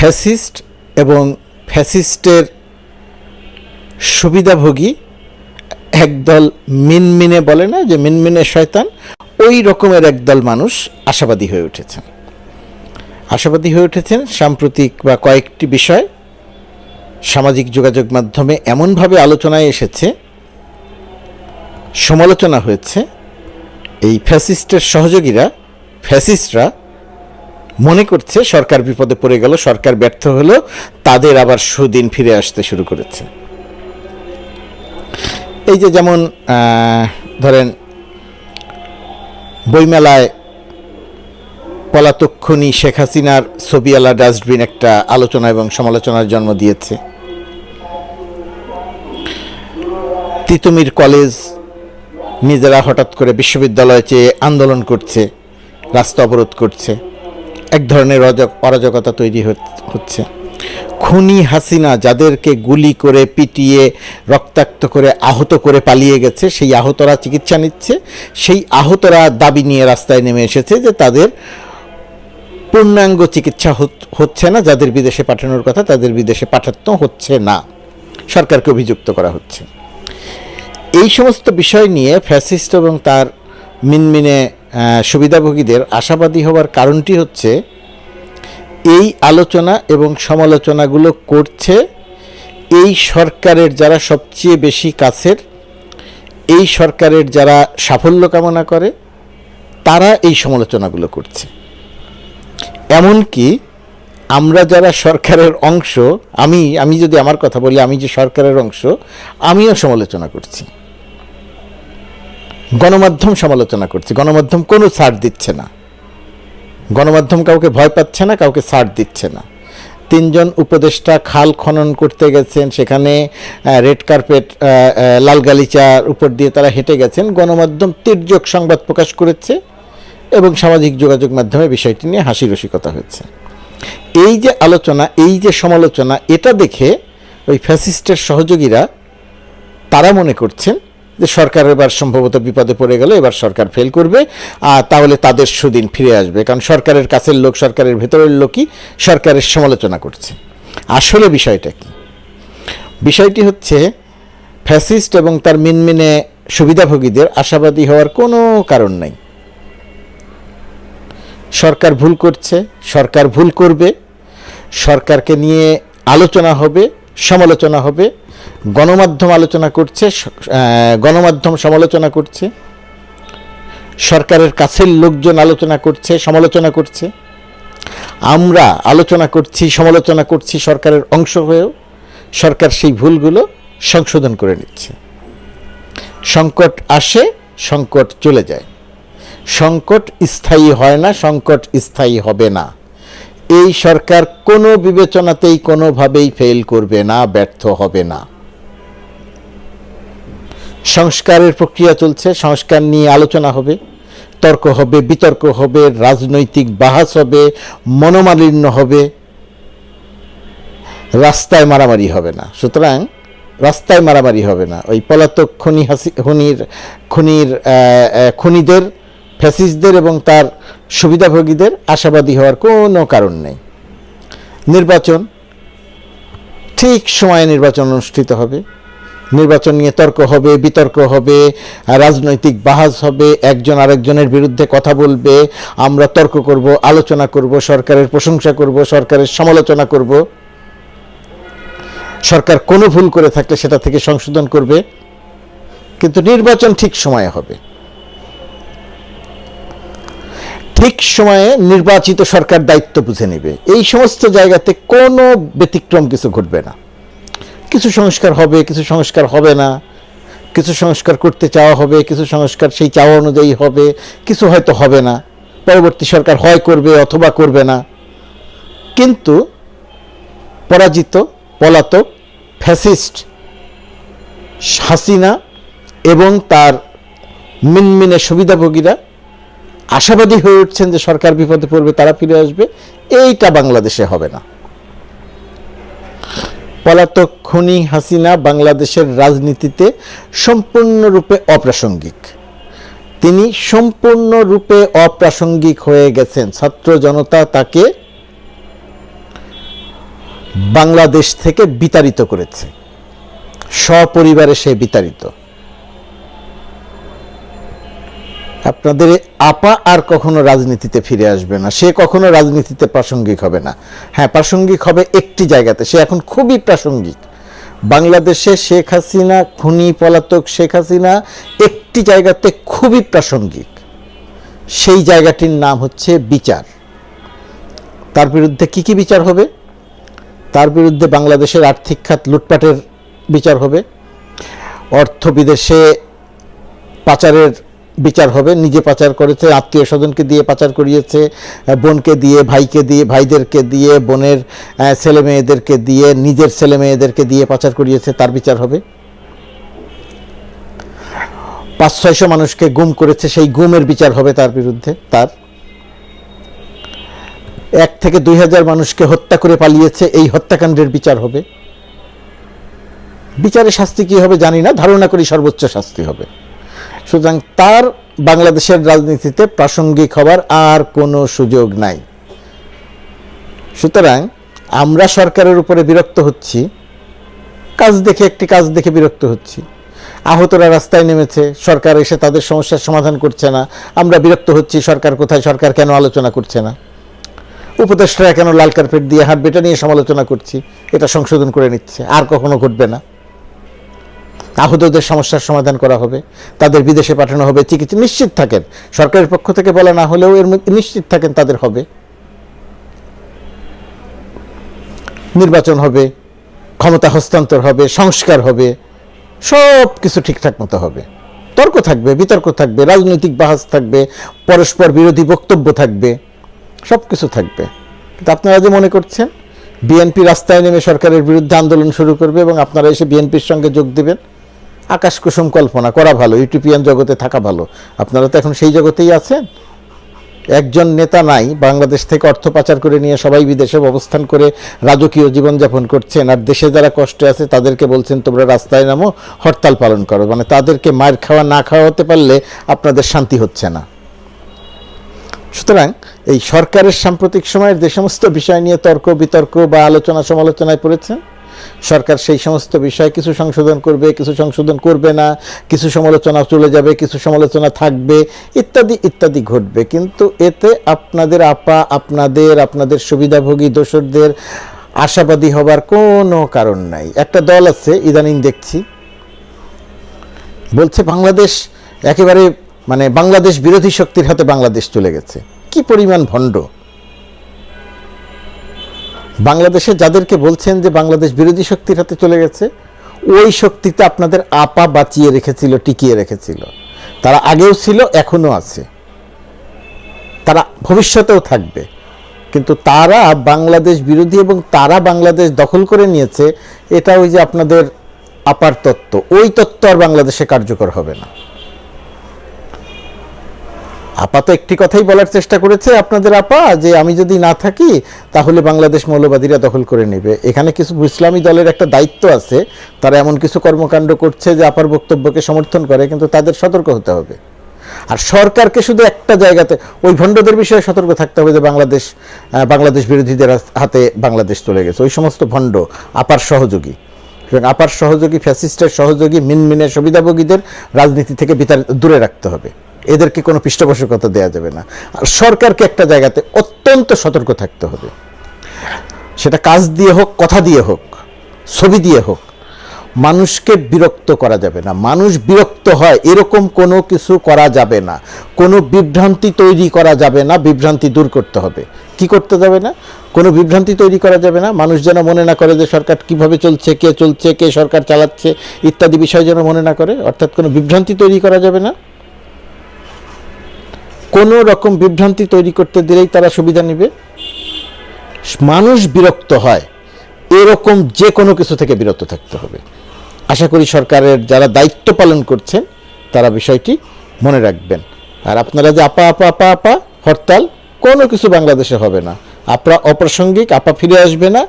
Fascist এবং ফ্যাসিস্টের সুবিধাভোগী একদল মিনমিনে বলে না যে মিনমিনে শয়তান, ওই রকমের একদল মানুষ আশাবাদী হয়ে উঠেছেন। আশাবাদী হয়ে উঠেছেন সাম্প্রতিক বা কয়েকটি বিষয়। সামাজিক যোগাযোগ মাধ্যমে এমনভাবে আলোচনায় এসেছে, সমালোচনা হয়েছে, এই ফ্যাসিস্টের সহযোগীরা, ফ্যাসিস্টরা মনে করছে সরকার বিপদে পড়ে গেল, সরকার ব্যর্থ হলো, তাদের আবার সুদিন ফিরে আসতে শুরু করেছে। এই যে যেমন ধরেন, বইমেলায় পলাতক্ষণী শেখ হাসিনার ছবিওয়ালা ডাস্টবিন একটা আলোচনা এবং সমালোচনার জন্ম দিয়েছে। তিতুমির কলেজ নিজেরা হঠাৎ করে বিশ্ববিদ্যালয়ে চেয়ে আন্দোলন করছে, রাস্তা অবরোধ করছে। এক ধরনের অরাজক, অরাজকতা তৈরি হচ্ছে। খুনি হাসিনা যাদেরকে গুলি করে, পিটিয়ে, রক্তাক্ত করে, আহত করে পালিয়ে গেছে, সেই আহতরা চিকিৎসা নিচ্ছে। সেই আহতরা দাবি নিয়ে রাস্তায় নেমে এসেছে যে তাদের পূর্ণাঙ্গ চিকিৎসা হচ্ছে না, যাদের বিদেশে পাঠানোর কথা তাদের বিদেশে পাঠানো হচ্ছে না। সরকারকে অভিযুক্ত করা হচ্ছে। এই সমস্ত বিষয় নিয়ে ফ্যাসিস্ট এবং তার মিনমিনে সুবিধাভোগীদের আশাবাদী হওয়ার কারণটি হচ্ছে, এই আলোচনা এবং সমালোচনাগুলো করছে এই সরকারের যারা সবচেয়ে বেশি কাছের, এই সরকারের যারা সাফল্য কামনা করে, তারা এই সমালোচনাগুলো করছে। এমনকি আমরা যারা সরকারের অংশ, আমি আমি যদি আমার কথা বলি, আমি যে সরকারের অংশ, আমিও সমালোচনা করছি। গণমাধ্যম সমালোচনা করছে। গণমাধ্যম কোনো ছাড় দিচ্ছে না। গণমাধ্যম কাউকে ভয় পাচ্ছে না, কাউকে ছাড় দিচ্ছে না। তিনজন উপদেষ্টা খাল খনন করতে গেছেন, সেখানে রেড কার্পেট লাল গালিচার উপর দিয়ে তারা হেঁটে গেছেন। গণমাধ্যম তির্যক সংবাদ প্রকাশ করেছে এবং সামাজিক যোগাযোগ মাধ্যমে বিষয়টি নিয়ে হাসি রসিকতা হয়েছে। এই যে আলোচনা, এই যে সমালোচনা, এটা দেখে ওই ফ্যাসিস্টের সহযোগীরা তারা মনে করছেন যে সরকার এবার সম্ভবত বিপদে পড়ে গেল, এবার সরকার ফেল করবে, আর তাহলে তাদের সুদিন ফিরে আসবে। কারণ সরকারের কাছের লোক, সরকারের ভেতরের লোকই সরকারের সমালোচনা করছে। আসলে বিষয়টা কি? বিষয়টি হচ্ছে, ফ্যাসিস্ট এবং তার মিনমিনে সুবিধাভোগীদের আশাবাদী হওয়ার কোনো কারণ নাই। সরকার ভুল করছে, সরকার ভুল করবে, সরকারকে নিয়ে আলোচনা হবে, সমালোচনা হবে গণমাধ্যম আলোচনা করছে গণমাধ্যম সমালোচনা করছে, সরকারের কাছের লোকজন আলোচনা করছে, সমালোচনা করছে। আমরা আলোচনা করছি, সমালোচনা করছি সরকারের অংশ হয়েও, সরকার সেই ভুলগুলো সংশোধন করে নিচ্ছে। সংকট আসে, সংকট চলে যায়। সংকট স্থায়ী হয় না, সংকট স্থায়ী হবে না। এই সরকার কোনো বিবেচনাতেই কোনোভাবেই ফেল করবে না, ব্যর্থ হবে না। সংস্কারের প্রক্রিয়া চলছে, সংস্কার নিয়ে আলোচনা হবে, তর্ক হবে, বিতর্ক হবে, রাজনৈতিক বাহাস হবে, মনোমালিন্য হবে, রাস্তায় মারামারি হবে না। সুতরাং রাস্তায় মারামারি হবে না। ওই পলাতক খনি হাসি খনির খনির খনিদের ফ্যাসিস্টদের এবং তার সুবিধাভোগীদের আশাবাদী হওয়ার কোনো কারণ নেই। নির্বাচন ঠিক সময়ে নির্বাচন অনুষ্ঠিত হবে। নির্বাচন নিয়ে তর্ক হবে, বিতর্ক হবে, রাজনৈতিক বাহাজ হবে, একজন আরেকজনের বিরুদ্ধে কথা বলবে, আমরা তর্ক করব, আলোচনা করব, সরকারের প্রশংসা করব, সরকারের সমালোচনা করব। সরকার কোনো ভুল করে থাকলে সেটা থেকে সংশোধন করবে। কিন্তু নির্বাচন ঠিক সময়ে হবে। ঠিক সময়ে নির্বাচিত সরকার দায়িত্ব বুঝে নেবে। এই সমস্ত জায়গাতে কোনো ব্যতিক্রম কিছু ঘটবে না। কিছু সংস্কার হবে, কিছু সংস্কার হবে না। কিছু সংস্কার করতে চাওয়া হবে, কিছু সংস্কার সেই চাওয়া অনুযায়ী হবে, কিছু হয়তো হবে না। পরবর্তী সরকার হয় করবে অথবা করবে না। কিন্তু পরাজিত, পলাতক, ফ্যাসিস্ট হাসিনা এবং তার মিনমিনে সুবিধাভোগীরা আশাবাদী হয়ে উঠছেন যে সরকার বিপদে পড়বে, তারা ফিরে আসবে। এইটা বাংলাদেশে হবে না। পলাতক খনি হাসিনা বাংলাদেশের রাজনীতিতে সম্পূর্ণরূপে অপ্রাসঙ্গিক। তিনি সম্পূর্ণরূপে অপ্রাসঙ্গিক হয়ে গেছেন। ছাত্র জনতা তাকে বাংলাদেশ থেকে বিতাড়িত করেছে। সপরিবারে সে বিতাড়িত। আপনাদের আপা আর কখনো রাজনীতিতে ফিরে আসবে না। সে কখনো রাজনীতিতে প্রাসঙ্গিক হবে না। হ্যাঁ প্রাসঙ্গিক হবে একটি জায়গাতে। সে এখন খুবই প্রাসঙ্গিক। বাংলাদেশে শেখ হাসিনা, খুনি পলাতক শেখ হাসিনা একটি জায়গাতে খুবই প্রাসঙ্গিক। সেই জায়গাটির নাম হচ্ছে বিচার। তার বিরুদ্ধে কি কি বিচার হবে? তার বিরুদ্ধে বাংলাদেশের আর্থিক খাত লুটপাটের বিচার হবে। অর্থ বিদেশে পাচারের বিচার হবে, নিজে পাচার করেছে, আত্মীয় স্বজনকে দিয়ে পাচার করিয়েছে বোনকে দিয়ে, ভাইকে দিয়ে, ভাইদেরকে দিয়ে, বোনের ছেলে মেয়েদেরকে দিয়ে, নিজের ছেলে মেয়েদেরকে দিয়ে পাচার করিয়েছে, তার বিচার হবে। পাঁচ ছয়শো মানুষকে গুম করেছে, সেই গুমের বিচার হবে তার বিরুদ্ধে, তার। এক থেকে দুই হাজার মানুষকে হত্যা করে পালিয়েছে, এই হত্যাকাণ্ডের বিচার হবে। বিচারে শাস্তি কি হবে জানি না, ধারণা করি সর্বোচ্চ শাস্তি হবে। সুতরাং তার বাংলাদেশের রাজনীতিতে প্রাসঙ্গিক হবার আর কোনো সুযোগ নাই। সুতরাং আমরা সরকারের উপরে বিরক্ত হচ্ছি, কাজ দেখে একটি কাজ দেখে বিরক্ত হচ্ছি। আহতরা রাস্তায় নেমেছে, সরকার এসে তাদের সমস্যার সমাধান করছে না। আমরা বিরক্ত হচ্ছি, সরকার কোথায়, সরকার কেন আলোচনা করছে না? উপদেষ্টারা কেন লাল কার্পেট দিয়ে হাঁটবে, এটা নিয়ে সমালোচনা করছি, এটা সংশোধন করে নিচ্ছে, আর কখনো ঘটবে না। আহতদের সমস্যার সমাধান করা হবে, তাদের বিদেশে পাঠানো হবে, চিকিৎসা নিশ্চিত থাকেন। সরকারের পক্ষ থেকে বলা না হলেও এর নিশ্চিত থাকেন তাদের হবে। নির্বাচন হবে, ক্ষমতা হস্তান্তর হবে, সংস্কার হবে সব কিছু ঠিকঠাক মতো হবে। তর্ক থাকবে, বিতর্ক থাকবে, রাজনৈতিক বাহাস থাকবে, পরস্পর বিরোধী বক্তব্য থাকবে সব কিছু থাকবে। কিন্তু আপনারা যে মনে করছেন, বিএনপি রাস্তায় নেমে সরকারের বিরুদ্ধে আন্দোলন শুরু করবে এবং আপনারা এসে বিএনপির সঙ্গে যোগ দেবেন আকাশ কুসুম কল্পনা, করা ভালো ইউটিউপিয়ান জগতে থাকা ভালো। আপনারা তো এখন সেই জগতেই আছেন। একজন নেতা নাই, বাংলাদেশ থেকে অর্থ পাচার করে নিয়ে সবাই বিদেশে অবস্থান করে রাজকীয় জীবনযাপন করছেন, আর দেশে যারা কষ্টে আছে তাদেরকে বলছেন, তোমরা রাস্তায় নামো, হরতাল পালন করো। মানে তাদেরকে মায়ের খাওয়া, না খাওয়া হতে পারলে আপনাদের শান্তি হচ্ছে না। সুতরাং এই সরকারের সাম্প্রতিক সময়ের যে সমস্ত বিষয় নিয়ে তর্ক বিতর্ক বা আলোচনা সমালোচনায় পড়েছে সরকার সেই সমস্ত বিষয়ে কিছু সংশোধন করবে, কিছু সংশোধন করবে না, কিছু সমালোচনা চলে যাবে, কিছু সমালোচনা থাকবে, ইত্যাদি ইত্যাদি ঘটবে। কিন্তু এতে আপনাদের আপা, আপনাদের আপনাদের সুবিধাভোগী দোসরদের আশাবাদী হবার কোনো কারণ নাই। একটা দল আছে, ইদানিং দেখছি, বলছে বাংলাদেশ একেবারে মানে বাংলাদেশ বিরোধী শক্তির হাতে বাংলাদেশ চলে গেছে। কি পরিমাণ ভণ্ড। বাংলাদেশে যাদেরকে বলছেন যে বাংলাদেশ বিরোধী শক্তির হাতে চলে গেছে, ওই শক্তিতে আপনাদের আপা বাঁচিয়ে রেখেছিল, টিকিয়ে রেখেছিল। তারা আগেও ছিল এখনও আছে। তারা ভবিষ্যতেও থাকবে। কিন্তু তারা বাংলাদেশ বিরোধী এবং তারা বাংলাদেশ দখল করে নিয়েছে, এটা ওই যে আপনাদের আপার তত্ত্ব। ওই তত্ত্ব আর বাংলাদেশে কার্যকর হবে না। আপা তো একটি কথাই বলার চেষ্টা করেছে আপনাদের আপা, যে আমি যদি না থাকি, তাহলে বাংলাদেশ মৌলবাদীরা দখল করে নেবে। এখানে কিছু ইসলামী দলের একটা দায়িত্ব আছে, তারা এমন কিছু কর্মকাণ্ড করছে যে আপার বক্তব্যকে সমর্থন করে, কিন্তু তাদের সতর্ক হতে হবে। আর সরকারকে শুধু একটা জায়গাতে, ওই ভণ্ডদের বিষয়ে সতর্ক থাকতে হবে যে বাংলাদেশ বাংলাদেশ বিরোধীদের হাতে বাংলাদেশ চলে গেছে। ওই সমস্ত ভণ্ড, আপার সহযোগী। আপার সহযোগী, ফ্যাসিস্টের সহযোগী, মিনমিনের সুবিধাভোগীদের রাজনীতি থেকে বিতার দূরে রাখতে হবে। এদেরকে কোনো পৃষ্ঠপোষকতা দেওয়া যাবে না। আর সরকারকে একটা জায়গাতে অত্যন্ত সতর্ক থাকতে হবে। সেটা কাজ দিয়ে হোক, কথা দিয়ে হোক, ছবি দিয়ে হোক, মানুষকে বিরক্ত করা যাবে না। মানুষ বিরক্ত হয়, এরকম কোনো কিছু করা যাবে না। কোনো বিভ্রান্তি তৈরি করা যাবে না, বিভ্রান্তি দূর করতে হবে। কি করতে যাবে না? কোনো বিভ্রান্তি তৈরি করা যাবে না। মানুষ যেন মনে না করে যে সরকার কীভাবে চলছে, কে চলছে, কে সরকার চালাচ্ছে, ইত্যাদি বিষয় যেন মনে না করে। অর্থাৎ কোনো বিভ্রান্তি তৈরি করা যাবে না। কোনো রকম বিভ্রান্তি তৈরি করতে দিলেই তারা সুবিধা নেবে। মানুষ বিরক্ত হয়। এরকম যে কোনো কিছু থেকে বিরত থাকতে হবে। আশা করি সরকারের যারা দায়িত্ব পালন করছেন, তারা বিষয়টি মনে রাখবেন। আর আপনারা যে আপা আপা আপা আপা, হরতাল, কোনো কিছু বাংলাদেশে হবে না। আপরা অপ্রাসঙ্গিক, আপা ফিরে আসবে না।